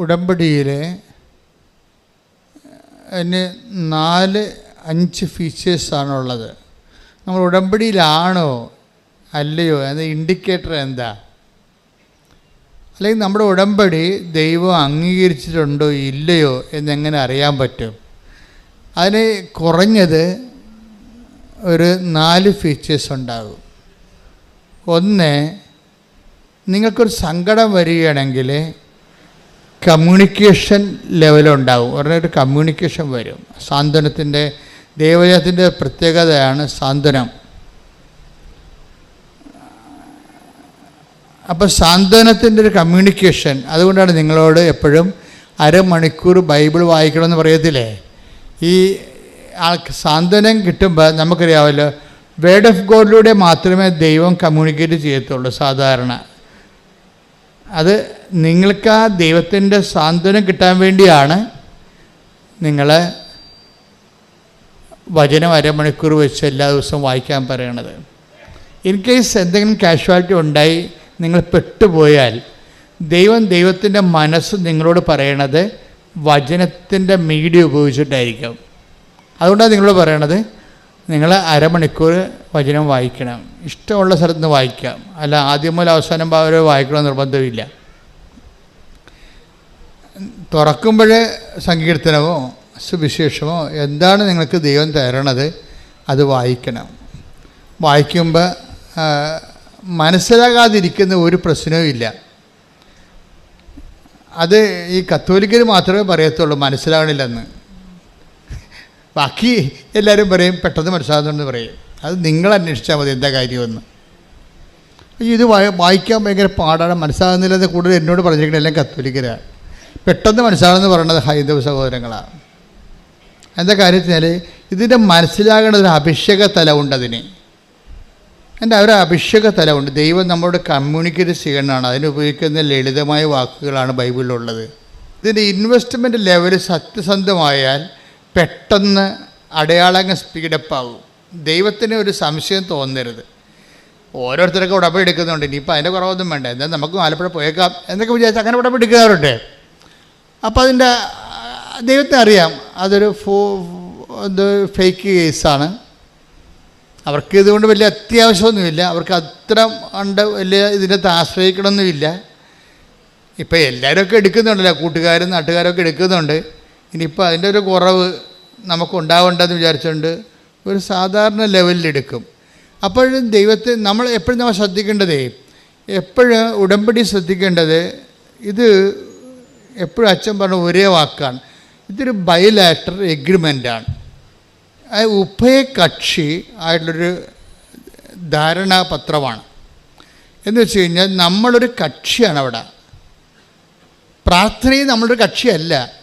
ഉടമ്പടിയിൽ അതിന് നാല് അഞ്ച് ഫീച്ചേഴ്സാണുള്ളത്. നമ്മൾ ഉടമ്പടിയിലാണോ അല്ലയോ അത് ഇൻഡിക്കേറ്റർ എന്താ? അല്ലെങ്കിൽ നമ്മുടെ ഉടമ്പടി ദൈവം അംഗീകരിച്ചിട്ടുണ്ടോ ഇല്ലയോ എന്നെങ്ങനെ അറിയാൻ പറ്റും? അതിന് കുറഞ്ഞത് ഒരു നാല് ഫീച്ചേഴ്സ് ഉണ്ടാകും ഒന്ന് നിങ്ങൾക്കൊരു സങ്കടം വരികയാണെങ്കിൽ കമ്മ്യൂണിക്കേഷൻ ലെവലുണ്ടാവും ഒരു കമ്മ്യൂണിക്കേഷൻ വരും. സാന്ത്വനത്തിന്റെ ദേവജനത്തിന്റെ പ്രത്യേകതയാണ് സാന്ത്വനം. അപ്പോൾ സാന്ത്വനത്തിന്റെ ഒരു കമ്മ്യൂണിക്കേഷൻ അതുകൊണ്ടാണ് നിങ്ങളോട് എപ്പോഴും അരമണിക്കൂർ ബൈബിൾ വായിക്കണമെന്ന് പറയത്തില്ലേ? ഈ ആൾക്ക് സാന്ത്വനം കിട്ടുമ്പോൾ നമുക്കറിയാമല്ലോ വേർഡ് ഓഫ് ഗോഡിലൂടെ മാത്രമേ ദൈവം കമ്മ്യൂണിക്കേറ്റ് ചെയ്യത്തുള്ളൂ സാധാരണ. അത് നിങ്ങൾക്ക് ആ ദൈവത്തിന്റെ സാന്ത്വനം കിട്ടാൻ വേണ്ടിയാണ് നിങ്ങൾ വചനം അരമണിക്കൂർ വെച്ച് എല്ലാ ദിവസവും വായിക്കാൻ പറയണത്. ഇൻ കേസ് എന്തെങ്കിലും കാഷ്വാലിറ്റി ഉണ്ടായി നിങ്ങൾ പെട്ടുപോയാൽ ദൈവം ദൈവത്തിന്റെ മനസ്സ് നിങ്ങളോട് പറയണത് വചനത്തിന്റെ മീഡിയ ഉപയോഗിച്ചിട്ടായിരിക്കും. അതുകൊണ്ടാണ് നിങ്ങളോട് പറയണത് നിങ്ങൾ അരമണിക്കൂർ വചനം വായിക്കണം. ഇഷ്ടമുള്ള സ്ഥലത്ത് നിന്ന് വായിക്കാം. അല്ല ആദ്യം മുതൽ അവസാനം വരെ വായിക്കണം നിർബന്ധമില്ല. തുറക്കുമ്പോഴേ സങ്കീർത്തനമോ സുവിശേഷമോ എന്താണ് നിങ്ങൾക്ക് ദൈവം തരണത് അത് വായിക്കണം. വായിക്കുമ്പോൾ മനസ്സിലാകാതിരിക്കുന്ന ഒരു പ്രശ്നവുമില്ല അത് ഈ കത്തോലിക്കർ മാത്രമേ പറയത്തുള്ളൂ മനസ്സിലാകണില്ലെന്ന് ബാക്കി എല്ലാവരും പറയും പെട്ടെന്ന് മനസ്സിലാകുന്നുണ്ടെന്ന് പറയും. അത് നിങ്ങൾ അന്വേഷിച്ചാൽ മതി എന്താ കാര്യമെന്ന്. ഇത് വായ- വായിക്കാൻ ഭയങ്കര പാടാണ്. മനസ്സിലാകുന്നില്ലെന്ന് കൂടുതൽ എന്നോട് പറഞ്ഞിരിക്കുന്നത് എല്ലാം കത്തോലിക്കരാണ് പെട്ടെന്ന് മനസ്സിലാകുമെന്ന് പറയുന്നത് ഹൈന്ദവ സഹോദരങ്ങളാണ് എന്താ കാര്യത്തിനാൽ ഇതിന്റെ മനസ്സിലാകേണ്ട ഒരു അഭിഷേക തലമുണ്ട് അതിന്. എന്റെ ഒരു അഭിഷേക തലമുണ്ട് ദൈവം നമ്മളോട് കമ്മ്യൂണിക്കേറ്റ് ചെയ്യണമാണ് അതിന് ഉപയോഗിക്കുന്ന ലളിതമായ വാക്കുകളാണ് ബൈബിളിലുള്ളത്. ഇതിന്റെ ഇൻവെസ്റ്റ്മെന്റ് ലെവൽ സത്യസന്ധമായാൽ പെട്ടെന്ന് അടയാളങ്ങൾ സ്പീഡപ്പ് ആകും ദൈവത്തിന് ഒരു സംശയം തോന്നരുത്. ഓരോരുത്തരൊക്കെ ഉടമ്പെടുക്കുന്നുണ്ട് ഇനിയിപ്പോൾ അതിന്റെ കുറവൊന്നും വേണ്ട. എന്നാൽ നമുക്ക് ആലപ്പുഴ പോയേക്കാം എന്നൊക്കെ വിചാരിച്ച് അങ്ങനെ ഉടമ്പെടുക്കാറുണ്ട് അപ്പോൾ അതിന്റെ ദൈവത്തെ അറിയാം. അതൊരു ഫോ ഇത് ഫേക്ക് കേസാണ് അവർക്ക് ഇതുകൊണ്ട് വലിയ അത്യാവശ്യമൊന്നുമില്ല. അവർക്ക് അത്ര ഉണ്ട് വലിയ ഇതിനെ ആശ്രയിക്കണമെന്നുമില്ല. ഇപ്പോൾ എല്ലാവരും ഒക്കെ എടുക്കുന്നുണ്ടല്ലോ. കൂട്ടുകാരും നാട്ടുകാരൊക്കെ എടുക്കുന്നുണ്ട്. ഇനിയിപ്പോൾ അതിന്റെ ഒരു കുറവ് നമുക്ക് ഉണ്ടാവേണ്ടതെന്ന് വിചാരിച്ചുകൊണ്ട് ഒരു സാധാരണ ലെവലിലെടുക്കും അപ്പോഴും ദൈവത്തെ നമ്മൾ എപ്പോഴും നമ്മൾ ശ്രദ്ധിക്കേണ്ടതേ എപ്പോഴും ഉടമ്പടി ശ്രദ്ധിക്കേണ്ടത് ഇത് എപ്പോഴും അച്ഛൻ പറഞ്ഞ ഒരേ വാക്കാണ്. ഇതൊരു ബയലാറ്റർ എഗ്രിമെന്റാണ് ഉഭയകക്ഷി ആയിട്ടുള്ളൊരു ധാരണാപത്രമാണ്. എന്ന് വെച്ച് കഴിഞ്ഞാൽ നമ്മളൊരു കക്ഷിയാണ് അവിടെ. പ്രാർത്ഥനയും നമ്മളൊരു കക്ഷിയല്ല.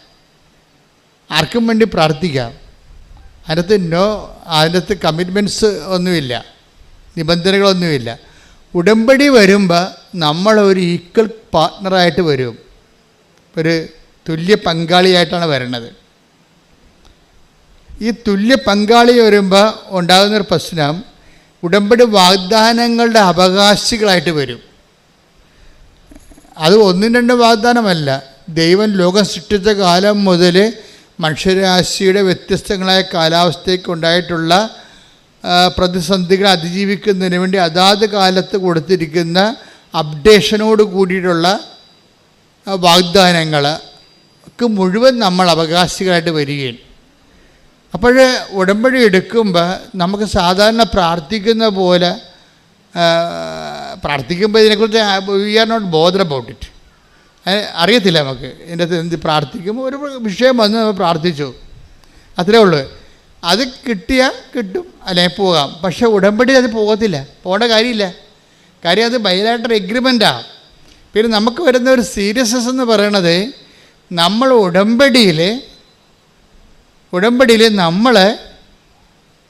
ആർക്കും വേണ്ടി പ്രാർത്ഥിക്കാം. അതിനകത്ത് നോ അതിനകത്ത് കമ്മിറ്റ്മെന്റ്സ് ഒന്നുമില്ല. നിബന്ധനകളൊന്നുമില്ല. ഉടമ്പടി വരുമ്പോൾ നമ്മൾ ഒരു ഈക്വൽ പാർട്ട്ണറായിട്ട് വരും. ഒരു തുല്യ പങ്കാളിയായിട്ടാണ് വരണത്. ഈ തുല്യ പങ്കാളി വരുമ്പോൾ ഉണ്ടാകുന്നൊരു പ്രശ്നം ഉടമ്പടി വാഗ്ദാനങ്ങളുടെ അവകാശികളായിട്ട് വരും. അത് ഒന്നും രണ്ടും വാഗ്ദാനമല്ല. ദൈവം ലോകം സൃഷ്ടിച്ച കാലം മുതൽ മനുഷ്യരാശിയുടെ വ്യത്യസ്തങ്ങളായ കാലാവസ്ഥയ്ക്കുണ്ടായിട്ടുള്ള ആ, പ്രതിസന്ധികളെ അതിജീവിക്കുന്നതിന് വേണ്ടി അതാത് കാലത്ത് കൊടുത്തിരിക്കുന്ന അപ്ഡേഷനോട് കൂടിയിട്ടുള്ള വാഗ്ദാനങ്ങൾക്ക് മുഴുവൻ നമ്മൾ അവകാശികളായിട്ട് വരികയാണ്. അപ്പോൾ ഉടമ്പടി എടുക്കുമ്പോൾ നമുക്ക് സാധാരണ പ്രാർത്ഥിക്കുന്ന പോലെ പ്രാർത്ഥിക്കുമ്പോൾ ഇതിനെക്കുറിച്ച് we are not bother about it അറിയത്തില്ല നമുക്ക്. എന്റെ എന്ത് പ്രാർത്ഥിക്കുമ്പോൾ ഒരു വിഷയം വന്ന് നമ്മൾ പ്രാർത്ഥിച്ചു. അത്രേ ഉള്ളൂ. അത് കിട്ടിയാൽ കിട്ടും. അല്ലെങ്കിൽ പോകാം. പക്ഷേ ഉടമ്പടി അത് പോകത്തില്ല. പോകേണ്ട കാര്യമില്ല. കാര്യം അത് ബൈലാട്ടർ എഗ്രിമെന്റാണ് പിന്നെ നമുക്ക് വരുന്ന ഒരു സീരിയസ്നെസ് എന്ന് പറയണത് നമ്മൾ ഉടമ്പടിയിൽ ഉടമ്പടിയിൽ നമ്മൾ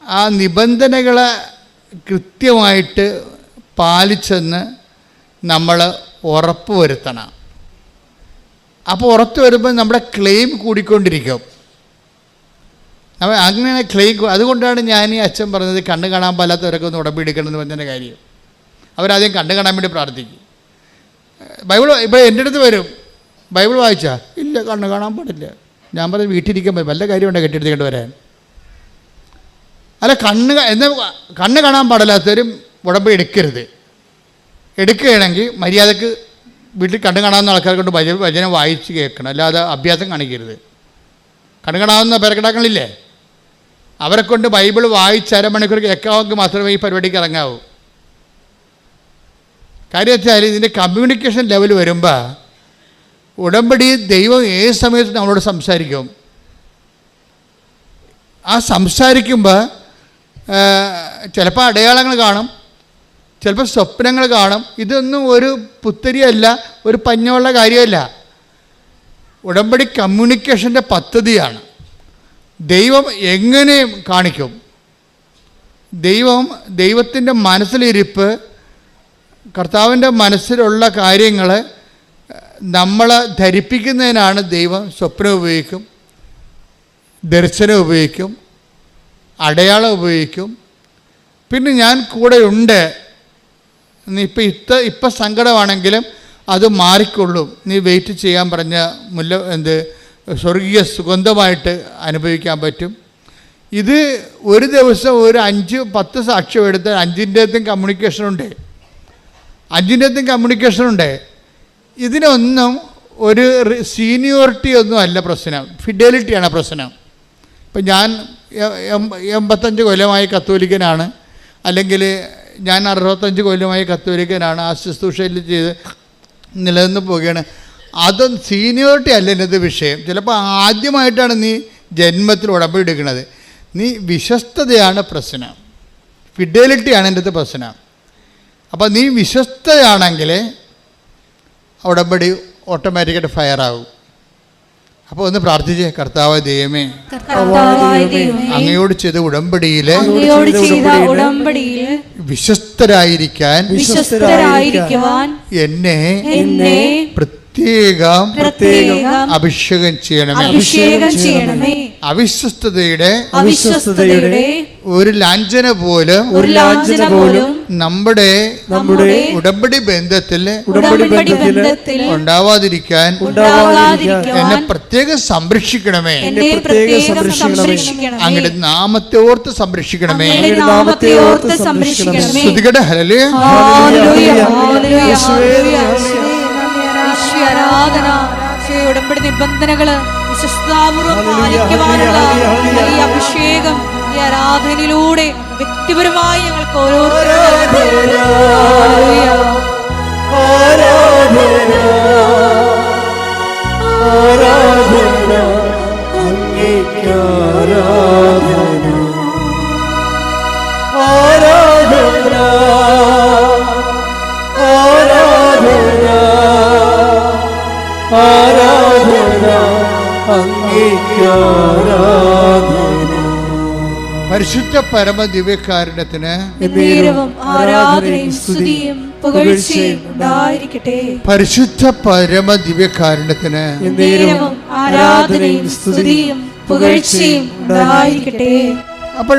ആ നിബന്ധനകളെ കൃത്യമായിട്ട് പാലിച്ചെന്ന് നമ്മൾ ഉറപ്പ് വരുത്തണം അപ്പോൾ പുറത്ത് വരുമ്പോൾ നമ്മുടെ ക്ലെയിം കൂടിക്കൊണ്ടിരിക്കും. അപ്പം അങ്ങനെ ക്ലെയിം അതുകൊണ്ടാണ് ഞാൻ ഈ അച്ഛൻ പറഞ്ഞത് കണ്ണ് കാണാൻ പാലാത്തവരൊക്കെ ഒന്ന് ഉടമ്പടി എടുക്കണം എന്ന് പറഞ്ഞതിന്റെ കാര്യം. അവരാദ്യം കണ്ണ് കാണാൻ വേണ്ടി പ്രാർത്ഥിക്കും. ബൈബിൾ ഇപ്പോൾ എന്റെ അടുത്ത് വരും. ബൈബിൾ വായിച്ചാ ഇല്ല കണ്ണ് കാണാൻ പാടില്ല. ഞാൻ പറഞ്ഞു വീട്ടിലിരിക്കാൻ പറ്റും വല്ല കാര്യമുണ്ട് കെട്ടിയെടുത്തിട്ട് വരാൻ? അല്ല കണ്ണ് എന്നാൽ കണ്ണ് കാണാൻ പാടില്ലാത്തവരും ഉടമ്പ് എടുക്കരുത് എടുക്കുകയാണെങ്കിൽ മര്യാദയ്ക്ക് വീട്ടിൽ കണ്ടു കാണാവുന്ന ആൾക്കാരെ കൊണ്ട് ഭജ ഭജന വായിച്ച് കേൾക്കണം. അല്ലാതെ അഭ്യാസം കാണിക്കരുത്. കണ്ടു കാണാവുന്ന പേരക്കിടാക്കളില്ലേ അവരെ കൊണ്ട് ബൈബിൾ വായിച്ച് അരമണിക്കൂർ കേൾക്കാമെങ്കിൽ മാത്രമേ ഈ പരിപാടിക്ക് ഇറങ്ങാവൂ. കാര്യം വെച്ചാൽ ഇതിന്റെ കമ്മ്യൂണിക്കേഷൻ ലെവൽ വരുമ്പോൾ ഉടമ്പടി ദൈവം ഏത് സമയത്ത് നമ്മളോട് സംസാരിക്കും. ആ സംസാരിക്കുമ്പോൾ ചിലപ്പോൾ അടയാളങ്ങൾ കാണും. ചിലപ്പോൾ സ്വപ്നങ്ങൾ കാണും. ഇതൊന്നും ഒരു പുത്തരിയല്ല ഒരു പഞ്ഞമുള്ള കാര്യമല്ല. ഉടമ്പടി കമ്മ്യൂണിക്കേഷന്റെ പദ്ധതിയാണ്. ദൈവം എങ്ങനെ കാണിക്കും? ദൈവം ദൈവത്തിന്റെ മനസ്സിലിരിപ്പ് കർത്താവിന്റെ മനസ്സിലുള്ള കാര്യങ്ങൾ നമ്മളെ ധരിപ്പിക്കുന്നതിനാണ് ദൈവം സ്വപ്നം ഉപയോഗിക്കും ദർശനം ഉപയോഗിക്കും അടയാളം ഉപയോഗിക്കും. പിന്നെ ഞാൻ കൂടെയുണ്ട്. നീ ഇപ്പം ഇത്ത ഇപ്പം സങ്കടമാണെങ്കിലും അത് മാറിക്കൊള്ളും. നീ വെയിറ്റ് ചെയ്യാൻ പറഞ്ഞ മുല്ല എന്ത് സ്വർഗീയ സുഗന്ധമായിട്ട് അനുഭവിക്കാൻ പറ്റും. ഇത് ഒരു ദിവസം ഒരു അഞ്ച് പത്ത് സാക്ഷ്യം എടുത്ത് അഞ്ചിന്റെത്തും കമ്മ്യൂണിക്കേഷനുണ്ട്. അഞ്ചിന്റെത്തും കമ്മ്യൂണിക്കേഷനുണ്ട്. ഇതിനൊന്നും ഒരു സീനിയോറിറ്റി ഒന്നും അല്ല പ്രശ്നം. ഫിഡലിറ്റിയാണ് പ്രശ്നം. ഇപ്പം ഞാൻ എൺപത്തഞ്ച് കൊല്ലമായി കത്തോലിക്കനാണ്. അല്ലെങ്കിൽ ഞാൻ അറുപത്തഞ്ച് കൊല്ലമായി കത്തോലിക്കനാണ് ആ ശുശ്രൂഷയിൽ ചെയ്ത് നിലനിന്ന് പോവുകയാണ്. അതും സീനിയോറിറ്റി അല്ല എന്റെ വിഷയം. ചിലപ്പോൾ ആദ്യമായിട്ടാണ് നീ ജന്മത്തിൽ ഉടമ്പെടുക്കുന്നത് നീ വിശ്വസ്തതയാണ് പ്രശ്നം. ഫിഡലിറ്റിയാണ് എന്റെ പ്രശ്നം. അപ്പോൾ നീ വിശ്വസ്തയാണെങ്കിൽ ഉടമ്പടി ഓട്ടോമാറ്റിക്കായിട്ട് ഫയർ ആകും അപ്പോൾ ഒന്ന് പ്രാർത്ഥിച്ചേ കർത്താവ് ദൈവമേ അങ്ങയോട് ചെയ്ത ഉടമ്പടിയിലെ വിശ്വസ്തരായിരിക്കാൻ വിശ്വസ്തരായിരിക്കുവാൻ എന്നെ എന്നെ പ്രത്യേകം പ്രത്യേകം അഭിഷേകം ചെയ്യണമേ. അഭിഷേകം ചെയ്യണമേ. അവിശ്വസ്തതയുടെ അവിശ്വസ്തതയുടെ ഒരു ലാഞ്ചന പോലും ഒരു ലാഞ്ചന പോലും നമ്മുടെ നമ്മുടെ ഉടമ്പടി ബന്ധത്തിൽ ഉടമ്പടി ബന്ധത്തിൽ ഉണ്ടാവാതിരിക്കാൻ എന്നെ പ്രത്യേകം സംരക്ഷിക്കണമേ. എന്നെ പ്രത്യേകം സംരക്ഷിക്കണമേ. അങ്ങയുടെ നാമത്തെ ഓർത്ത് സംരക്ഷിക്കണമേ. നാമത്തെ ഓർത്ത് സംരക്ഷിക്കണമേ. ഹലലേ ഈശോയെ ഉടമ്പടി നിബന്ധനകൾ വിശ്വസ്താപൂർവം അഭിഷേകം ഈ ആരാധനയിലൂടെ വ്യക്തിപരമായി ഞങ്ങൾക്ക് ആരാധന ഹല്ലേലൂയ. പരിശുദ്ധ പരമ ദിവ്യകാരുണ്യത്തിന് പുകഴ്ചയും പരിശുദ്ധ പരമ ദിവ്യകാരുണ്യത്തിന് അപ്പോഴ ആരാധനയും സ്തുതിയും പുകഴ്ചയും ഉണ്ടായിരിക്കട്ടെ. അപ്പോൾ